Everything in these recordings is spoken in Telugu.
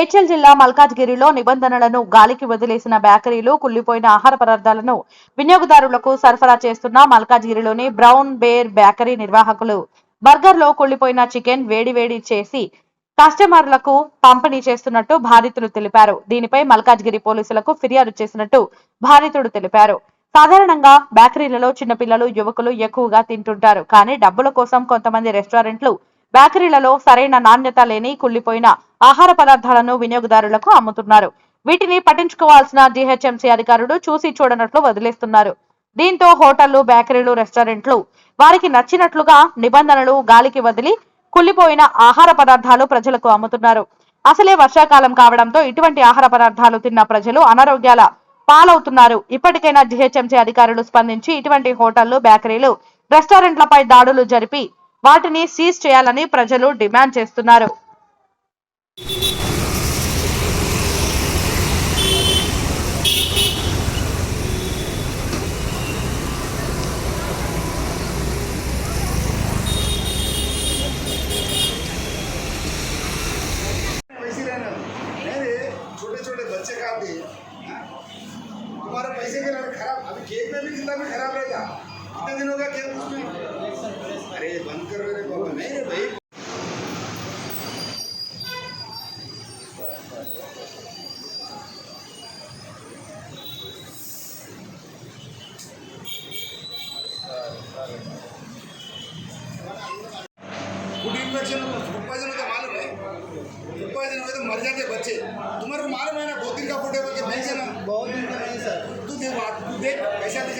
మేడ్చల్ జిల్లా మల్కాజ్గిరిలో నిబంధనలను గాలికి వదిలేసిన బేకరీలు కుళ్ళిపోయిన ఆహార పదార్థాలను వినియోగదారులకు సరఫరా చేస్తున్న మల్కాజ్గిరిలోని బ్రౌన్ బేర్ బేకరీ నిర్వాహకులు. బర్గర్లో కుళ్ళిపోయిన చికెన్ వేడివేడి చేసి కస్టమర్లకు పంపిణీ చేస్తున్నట్టు బాధితులు తెలిపారు. దీనిపై మల్కాజ్గిరి పోలీసులకు ఫిర్యాదు చేసినట్టు బాధితుడు తెలిపారు. సాధారణంగా బేకరీలలో చిన్నపిల్లలు యువకులు ఎక్కువగా తింటుంటారు. కానీ డబ్బుల కోసం కొంతమంది రెస్టారెంట్లు బేకరీలలో సరైన నాణ్యత లేని కుళ్ళిపోయిన ఆహార పదార్థాలను వినియోగదారులకు అమ్ముతున్నారు. వీటిని పట్టించుకోవాల్సిన జీహెచ్ఎంసీ అధికారులు చూసి చూడనట్లు వదిలేస్తున్నారు. దీంతో హోటళ్ళు బేకరీలు రెస్టారెంట్లు వారికి నచ్చినట్లుగా నిబంధనలు గాలికి వదిలి కుళ్ళిపోయిన ఆహార పదార్థాలు ప్రజలకు అమ్ముతున్నారు. అసలే వర్షాకాలం కావడంతో ఇటువంటి ఆహార పదార్థాలు తిన్న ప్రజలు అనారోగ్యాల పాలవుతున్నారు. ఇప్పటికైనా జిహెచ్ఎంసీ అధికారులు స్పందించి ఇటువంటి హోటళ్ళు బేకరీలు రెస్టారెంట్లపై దాడులు జరిపి వాటిని సీజ్ చేయాలని ప్రజలు డిమాండ్ చేస్తున్నారు. मालूम है तो बच्चे तुम्हारे को मालूम है ना बहुत दिन का फ़ूड है बहुत दिन का नहीं सर तू देख तू पैसा दिख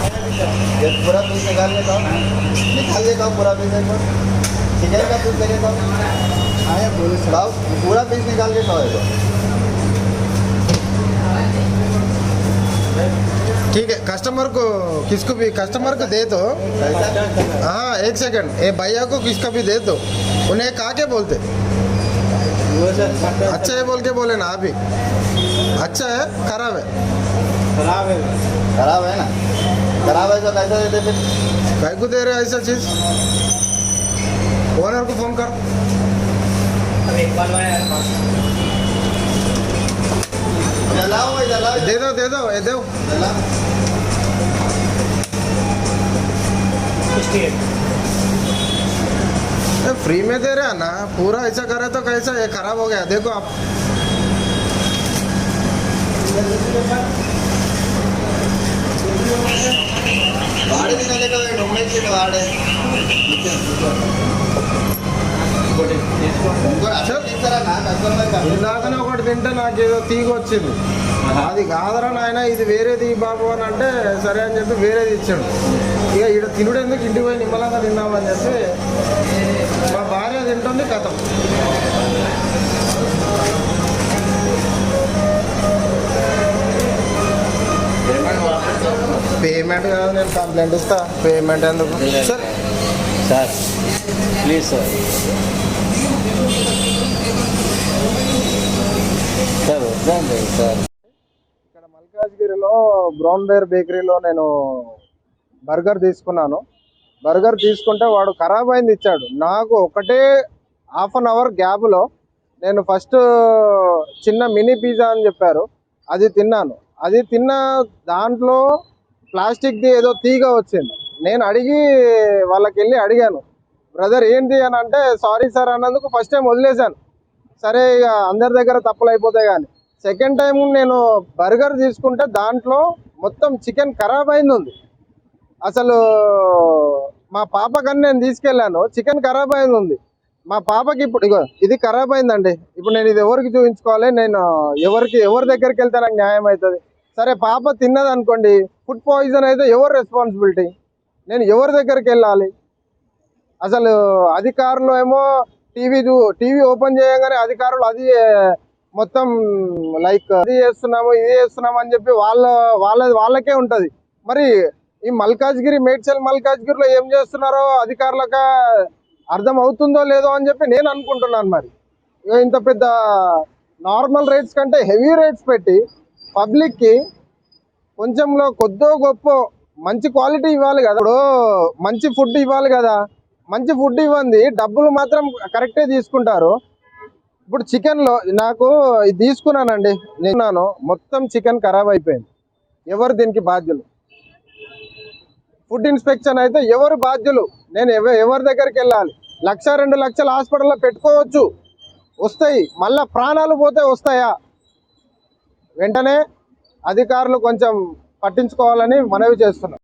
ये पूरा पीस निकाल लेता हूँ। निकाल लेता हूँ पूरा पीस एक बार। चिकन का पीस ले लेता हूँ। आया बोले लाओ पूरा पीस निकाल के खाओ तो ठीक है कस्टमर को किसको भी कस्टमर को दे दो। हाँ एक सेकंड ये भैया को किसका भी दे दो। उन्हें कहा के बोलते। अच्छा है बोल के बोले ना अभी अच्छा है। खराब है खराब है। खराब है ना? खराब है तो कैसे देते फिर। भाई को दे रहे ऐसा चीज़? ओनर को फ़ोन कर। दे दो दे दो ये दो। इधर फ्री में दे रहे हैं ना पूरा ऐसा करे तो कैसा ये खराब हो गया देखो आप। వాడి. తినలేక డొమినేట్ చేయడం వాడే ఇందాకనే ఒకటి తింటే నాకు ఏదో తీగ వచ్చింది. అది కాదరా నాయన ఇది వేరేది బాబు అని అంటే సరే అని చెప్పి వేరేది ఇచ్చాడు. ఇక ఇక్కడ తినుడు ఎందుకు ఇంటికి పోయి నిమ్మలంగా తిందామని చెప్పి మా భార్య తింటుంది కథం. పేమెంట్ కాదు నేను కంప్లైంట్ ఇస్తా. పేమెంట్ ఎందుకు? సరే సార్ ప్లీజ్ సార్ సార్ వద్దండి సార్ ఇక్కడ మల్కాజ్గిరిలో బ్రౌన్ బేర్ బేకరీలో నేను బర్గర్ తీసుకున్నాను. బర్గర్ తీసుకుంటే వాడు ఖరాబ్ అయింది ఇచ్చాడు. నాకు ఒకటే హాఫ్ అన్ అవర్ గ్యాప్లో నేను ఫస్ట్ చిన్న మినీ పిజ్జా అని చెప్పారు. అది తిన్నాను. అది తిన్న దాంట్లో ప్లాస్టిక్ది ఏదో తీగ వచ్చింది. నేను అడిగి వాళ్ళకి వెళ్ళి అడిగాను బ్రదర్ ఏంటి అని అంటే సారీ సార్ అన్నందుకు ఫస్ట్ టైం వదిలేశాను. సరే ఇక అందరి దగ్గర తప్పులు అయిపోతాయి కానీ. సెకండ్ టైం నేను బర్గర్ తీసుకుంటే దాంట్లో మొత్తం చికెన్ ఖరాబ్ అయింది ఉంది అసలు మా పాపకని నేను తీసుకెళ్ళాను చికెన్ ఖరాబ్ అయింది ఉంది మా పాపకి ఇప్పుడు ఇగో ఇది ఖరాబ్ అయిందండి. ఇప్పుడు నేను ఇది ఎవరికి చూపించుకోవాలి? నేను ఎవరికి ఎవరి దగ్గరికి వెళ్తే నాకు న్యాయం అవుతుంది? సరే పాప తిన్నది అనుకోండి ఫుడ్ పాయిజన్ అయితే ఎవరు రెస్పాన్సిబిలిటీ నేను ఎవరి దగ్గరికి వెళ్ళాలి? అసలు అధికారులు ఏమో టీవీ చూ టీవీ ఓపెన్ చేయగానే అధికారులు అది మొత్తం లైక్ అది చేస్తున్నాము ఇది చేస్తున్నాము అని చెప్పి వాళ్ళ వాళ్ళ వాళ్ళకే ఉంటుంది. మరి ఈ మల్కాజ్గిరి మేడ్చల్ మల్కాజ్గిరిలో ఏం చేస్తున్నారో అధికారులకు అర్థం అవుతుందో లేదో అని చెప్పి నేను అనుకుంటున్నాను మరి. ఇగో ఇంత పెద్ద నార్మల్ రేట్స్ కంటే హెవీ రేట్స్ పెట్టి పబ్లిక్కి కొంచెంలో కొద్దో గొప్ప మంచి క్వాలిటీ ఇవ్వాలి కదా. ఇప్పుడు మంచి ఫుడ్ ఇవ్వాలి కదా. మంచి ఫుడ్ ఇవ్వండి డబ్బులు మాత్రం కరెక్టే తీసుకుంటారు. ఇప్పుడు చికెన్లో నాకు ఇది తీసుకున్నానండి. నేను మొత్తం చికెన్ ఖరాబ్ అయిపోయింది. ఎవరు దీనికి బాధ్యులు? ఫుడ్ ఇన్స్పెక్షన్ అయితే ఎవరు బాధ్యులు? నేను ఎవరి దగ్గరికి వెళ్ళాలి? లక్ష రెండు లక్షల హాస్పిటల్లో పెట్టుకోవచ్చు. వస్తాయి. మళ్ళీ ప్రాణాలు పోతే వస్తాయా? వెంటనే అధికారులు కొంచెం పట్టించుకోవాలని మనవి చేస్తున్నాం.